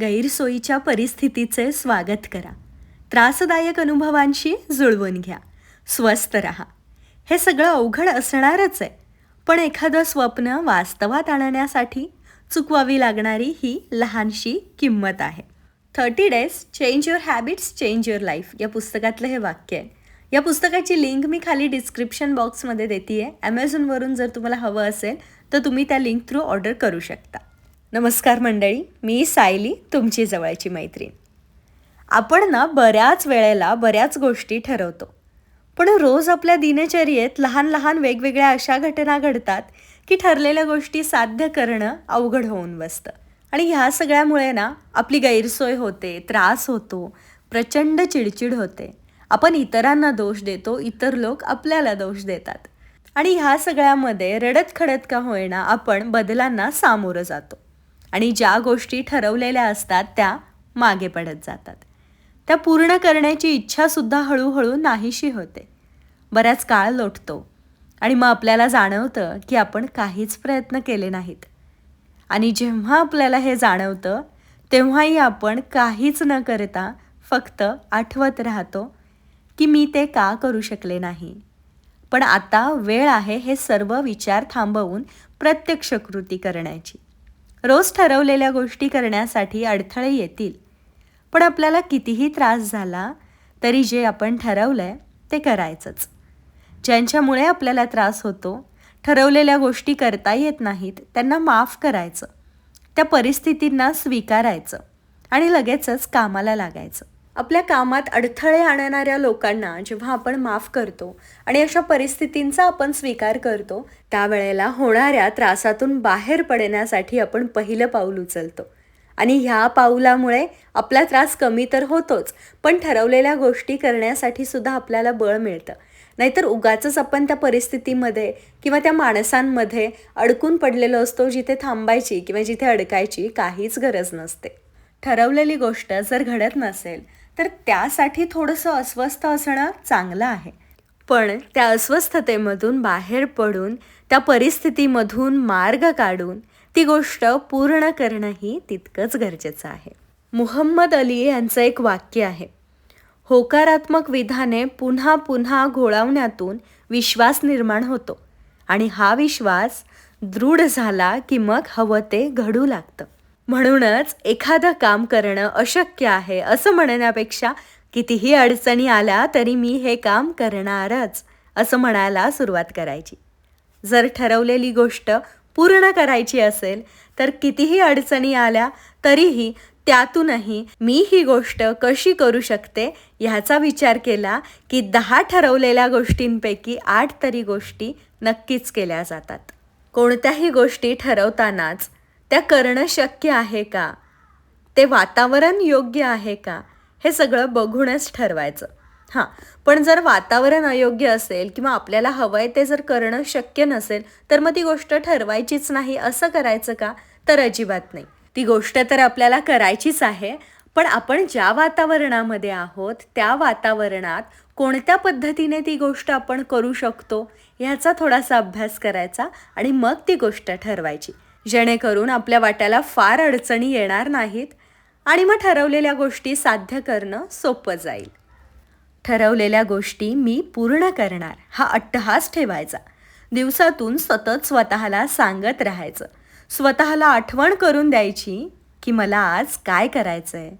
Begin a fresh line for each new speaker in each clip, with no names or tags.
गैरसोयीच्या परिस्थितीचे स्वागत करा. त्रासदायक अनुभवांशी जुळवून घ्या. स्वस्थ रहा. हे सगळं अवघड असणारच आहे. पण एखादं स्वप्न वास्तवात आणण्यासाठी चुकवावी लागणारी ही लहानशी किंमत आहे. Thirty days change your habits change your life या पुस्तकातलं हे वाक्य आहे. या पुस्तकाची लिंक मी खाली डिस्क्रिप्शन बॉक्समध्ये देते आहे ॲमेझॉनवरून जर तुम्हाला हवं असेल तर तुम्ही त्या लिंक थ्रू ऑर्डर करू शकता. नमस्कार मंडळी मी सायली तुमची जवळची मैत्रीण. आपण ना बऱ्याच वेळेला बऱ्याच गोष्टी ठरवतो. पण रोज आपल्या दिनचर्येत लहान लहान वेगवेगळ्या अशा घटना घडतात की ठरलेल्या गोष्टी साध्य करणं अवघड होऊन बसतं. आणि ह्या सगळ्यामुळे ना आपली गैरसोय होते त्रास होतो प्रचंड चिडचिड होते. आपण इतरांना दोष देतो इतर लोक आपल्याला दोष देतात. आणि ह्या सगळ्यामध्ये रडत खडत का होईना आपण बदलांना सामोरं जातो. आणि ज्या गोष्टी ठरवलेल्या असतात त्या मागे पडत जातात. त्या पूर्ण करण्याची इच्छासुद्धा हळूहळू नाहीशी होते. बऱ्याच काळ लोटतो आणि मग आपल्याला जाणवतं की आपण काहीच प्रयत्न केले नाहीत. आणि जेव्हा आपल्याला हे जाणवतं तेव्हाही आपण काहीच न करता फक्त आठवत राहतो की मी ते का करू शकले नाही. पण आता वेळ आहे हे सर्व विचार थांबवून प्रत्यक्ष कृती करण्याची. रोज ठरवलेल्या गोष्टी करण्यासाठी अडथळे येतील. पण आपल्याला कितीही त्रास झाला तरी जे आपण ठरवलं आहे ते करायचंच. ज्यांच्यामुळे आपल्याला त्रास होतो ठरवलेल्या गोष्टी करता येत नाहीत त्यांना माफ करायचं. त्या परिस्थितींना स्वीकारायचं आणि लगेचच कामाला लागायचं. आपल्या कामात अडथळे आणणाऱ्या लोकांना जेव्हा आपण माफ करतो आणि अशा परिस्थितींचा आपण स्वीकार करतो त्यावेळेला होणाऱ्या त्रासातून बाहेर पडण्यासाठी आपण पहिलं पाऊल उचलतो. आणि ह्या पाऊलामुळे आपला त्रास कमी तर होतोच पण ठरवलेल्या गोष्टी करण्यासाठी सुद्धा आपल्याला बळ मिळतं. नाहीतर उगाच आपण त्या परिस्थितीमध्ये किंवा त्या माणसांमध्ये अडकून पडलेलो असतो जिथे थांबायची किंवा जिथे अडकायची काहीच गरज नसते. ठरवलेली गोष्ट जर घडत नसेल तर त्यासाठी थोडंसं अस्वस्थ असणं चांगलं आहे. पण त्या अस्वस्थतेमधून बाहेर पडून त्या परिस्थितीमधून मार्ग काढून ती गोष्ट पूर्ण करणंही तितकंच गरजेचं आहे. मुहम्मद अली यांचं एक वाक्य आहे. होकारात्मक विधाने पुन्हा पुन्हा घोळावण्यातून विश्वास निर्माण होतो आणि हा विश्वास दृढ झाला की मग हवं ते घडू लागतं. म्हणूनच एखादं काम करणं अशक्य आहे असं म्हणण्यापेक्षा कितीही अडचणी आल्या तरी मी हे काम करणारच असं म्हणायला सुरुवात करायची. जर ठरवलेली गोष्ट पूर्ण करायची असेल तर कितीही अडचणी आल्या तरीही त्यातूनही मी ही गोष्ट कशी करू शकते ह्याचा विचार केला की दहा ठरवलेल्या गोष्टींपैकी आठ तरी गोष्टी नक्कीच केल्या जातात. कोणत्याही गोष्टी ठरवतानाच त्या करणं शक्य आहे का? ते वातावरण योग्य आहे का? हे सगळं बघूनच ठरवायचं. हां पण जर वातावरण अयोग्य असेल किंवा आपल्याला हवं आहे ते जर करणं शक्य नसेल तर मग ती गोष्ट ठरवायचीच नाही असं करायचं का? तर अजिबात नाही. ती गोष्ट तर आपल्याला करायचीच आहे पण आपण ज्या वातावरणामध्ये आहोत त्या वातावरणात कोणत्या पद्धतीने ती गोष्ट आपण करू शकतो ह्याचा थोडासा अभ्यास करायचा आणि मग ती गोष्ट ठरवायची. जेणेकरून आपल्या वाट्याला फार अडचणी येणार नाहीत आणि मग ठरवलेल्या गोष्टी साध्य करणं सोपं जाईल. ठरवलेल्या गोष्टी मी पूर्ण करणार हा अट्टहास ठेवायचा. दिवसातून सतत स्वतःला सांगत राहायचं. स्वतःला आठवण करून द्यायची की मला आज काय करायचं आहे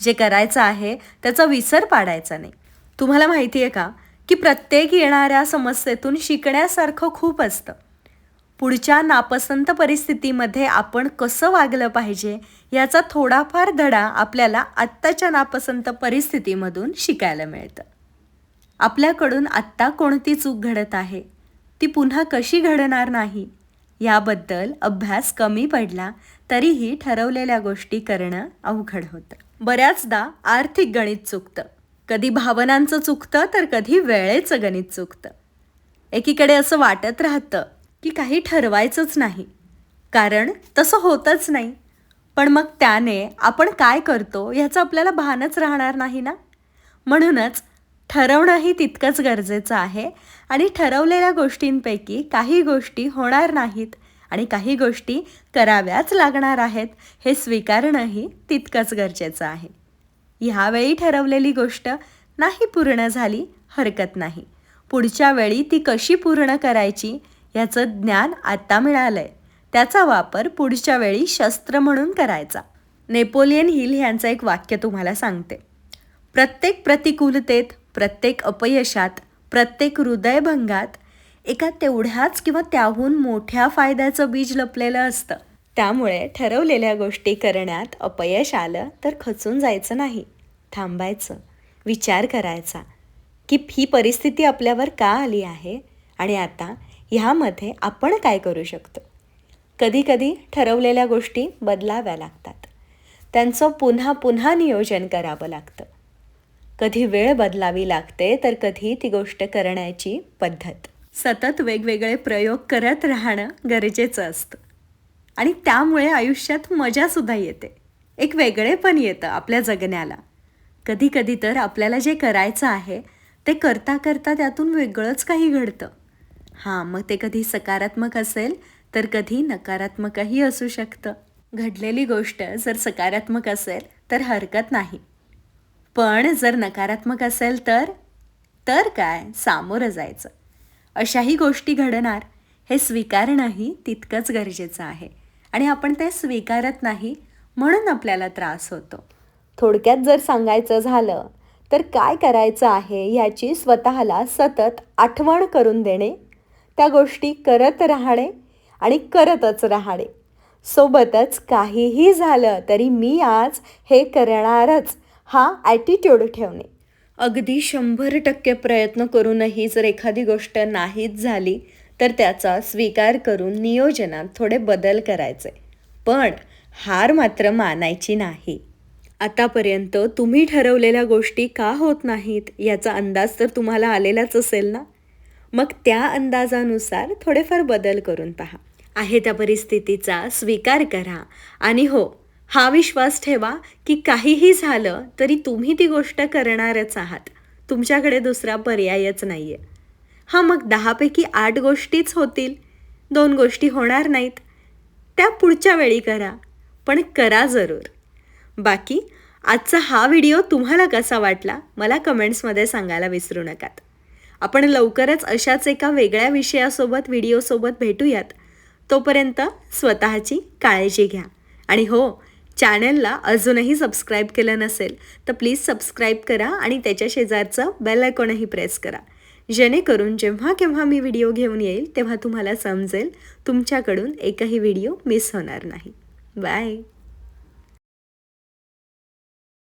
जे करायचं आहे त्याचा विसर पाडायचा नाही. तुम्हाला माहिती आहे का की प्रत्येक येणाऱ्या समस्येतून शिकण्यासारखं खूप असतं. पुढच्या नापसंत परिस्थितीमध्ये आपण कसं वागलं पाहिजे याचा थोडाफार धडा आपल्याला आत्ताच्या नापसंत परिस्थितीमधून शिकायला मिळतं. आपल्याकडून आत्ता कोणती चूक घडत आहे? ती पुन्हा कशी घडणार नाही? याबद्दल अभ्यास कमी पडला तरीही ठरवलेल्या गोष्टी करणं अवघड होतं. बऱ्याचदा आर्थिक गणित चुकतं. कधी भावनांचं चुकतं तर कधी वेळेचं गणित चुकतं. एकीकडे असं वाटत राहतं की काही ठरवायचंच नाही. कारण तसं होतच नाही. पण मग त्याने आपण काय करतो ह्याचं आपल्याला भानच राहणार नाही ना? म्हणूनच ठरवणंही तितकंच गरजेचं आहे आणि ठरवलेल्या गोष्टींपैकी काही गोष्टी होणार नाहीत आणि काही गोष्टी कराव्याच लागणार आहेत हे स्वीकारणंही तितकंच गरजेचं आहे. ह्यावेळी ठरवलेली गोष्ट नाही पूर्ण झाली हरकत नाही. पुढच्या वेळी ती कशी पूर्ण करायची याचं ज्ञान आता मिळालंय. त्याचा वापर पुढच्या वेळी शस्त्र म्हणून करायचा. नेपोलियन हिल यांचं एक वाक्य तुम्हाला सांगते. प्रत्येक प्रतिकूलतेत प्रत्येक अपयशात प्रत्येक हृदयभंगात एका तेवढ्याच किंवा त्याहून मोठ्या फायद्याचं बीज लपलेलं असतं. त्यामुळे ठरवलेल्या गोष्टी करण्यात अपयश आलं तर खचून जायचं नाही. थांबायचं विचार करायचा की ही परिस्थिती आपल्यावर का आली आहे आणि आता ह्यामध्ये आपण काय करू शकतो? कधीकधी ठरवलेल्या गोष्टी बदलाव्या लागतात. त्यांचं पुन्हा पुन्हा नियोजन करावं लागतं. कधी वेळ बदलावी लागते तर कधी ती गोष्ट करण्याची पद्धत. सतत वेगवेगळे प्रयोग करत राहणं गरजेचं असतं. आणि त्यामुळे आयुष्यात मजासुद्धा येते. एक वेगळेपण येतं आपल्या जगण्याला. कधी कधी तर आपल्याला जे करायचं आहे ते करता करता त्यातून वेगळंच काही घडतं. हां मग ते कधी सकारात्मक असेल तर कधी नकारात्मकही असू शकतं. घडलेली गोष्ट जर सकारात्मक असेल तर हरकत नाही. पण जर नकारात्मक असेल तर तर काय? सामोरं जायचं. अशाही गोष्टी घडणार. हे स्वीकारणंही तितकंच गरजेचं आहे. आणि आपण ते स्वीकारत नाही म्हणून आपल्याला त्रास होतो. थोडक्यात जर सांगायचं झालं तर काय करायचं आहे याची स्वतःला सतत आठवण करून देणे त्या गोष्टी करत राहणे आणि करतच राहणे. सोबतच काहीही झालं तरी मी आज हे करणारच हा ॲटिट्यूड ठेवणे. अगदी शंभर टक्के प्रयत्न करूनही जर एखादी गोष्ट नाहीच झाली तर त्याचा स्वीकार करून नियोजनात थोडे बदल करायचे. पण हार मात्र मानायची नाही. आतापर्यंत तुम्ही ठरवलेल्या गोष्टी का होत नाहीत याचा अंदाज तर तुम्हाला आलेलाच असेल ना? मग त्या अंदाजानुसार थोडेफार बदल करून पहा. आहे त्या परिस्थितीचा स्वीकार करा. आणि हो हा विश्वास ठेवा की काहीही झालं तरी तुम्ही ती गोष्ट करणारच आहात. तुमच्याकडे दुसरा पर्यायच नाही आहे हां मग दहापैकी आठ गोष्टीच होतील. दोन गोष्टी होणार नाहीत. त्या पुढच्या वेळी करा पण करा जरूर. बाकी आजचा हा व्हिडिओ तुम्हाला कसा वाटला मला कमेंट्समध्ये सांगायला विसरू नकात. आपण लवकरच अशाच एका वेगळ्या विषयासोबत व्हिडिओसोबत भेटूयात. तोपर्यंत स्वतःची काळजी घ्या. आणि हो चॅनलला अजूनही सबस्क्राईब केलं नसेल तर प्लीज सबस्क्राईब करा आणि त्याच्या शेजारचं बेल आयकॉनही प्रेस करा. जेणेकरून जेव्हा केव्हा मी व्हिडिओ घेऊन येईल तेव्हा तुम्हाला समजेल तुमच्याकडून एकही व्हिडिओ मिस होणार नाही. बाय.